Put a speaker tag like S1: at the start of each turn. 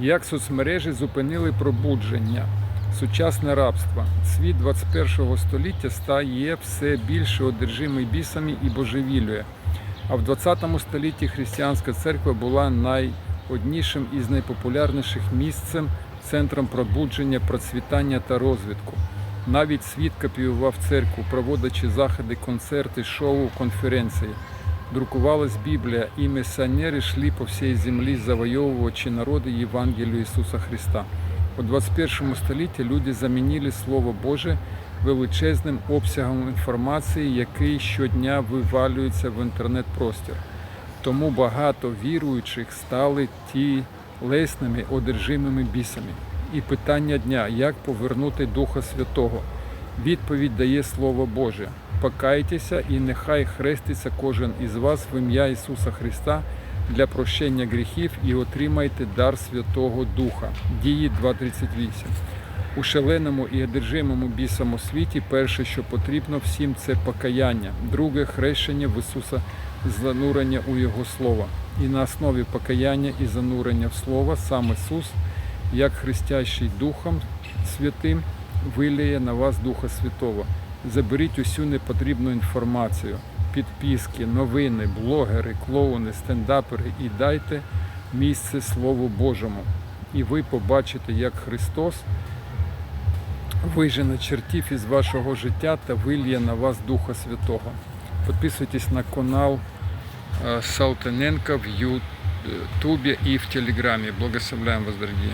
S1: Як соцмережі зупинили пробудження, сучасне рабство. Світ 21 століття стає все більше одержимий бісами і божевілює. А в 20 столітті християнська церква була найоднішим із найпопулярніших місцем, центром пробудження, процвітання та розвитку. Навіть світ копіював церкву, проводячи заходи, концерти, шоу, конференції. Друкувалась Біблія, і місіонери йшли по всій землі, завойовуючи народи Євангелію Ісуса Христа. У 21 столітті люди замінили Слово Боже величезним обсягом інформації, який щодня вивалюється в інтернет-простір. Тому багато віруючих стали тілесними, одержимими бісами. І питання дня, як повернути Духа Святого. Відповідь дає Слово Боже. Покайтеся і нехай хреститься кожен із вас в ім'я Ісуса Христа для прощення гріхів і отримайте дар Святого Духа. Дії 2.38. У шаленому і одержимому бісому світі перше, що потрібно всім, це покаяння, друге хрещення в Ісуса, занурення у Його Слово. І на основі покаяння і занурення в Слово сам Ісус, як хрестящий Духом Святим, виліє на вас Духа Святого. Заберіть усю непотрібну інформацію, підписки, новини, блогери, клоуни, стендапери і дайте місце Слову Божому. І ви побачите, як Христос вижене чертів із вашого життя та вильє на вас Духа Святого. Підписуйтесь на канал е, в Ютубі і в Телеграмі. Благословляємо вас, дорогі.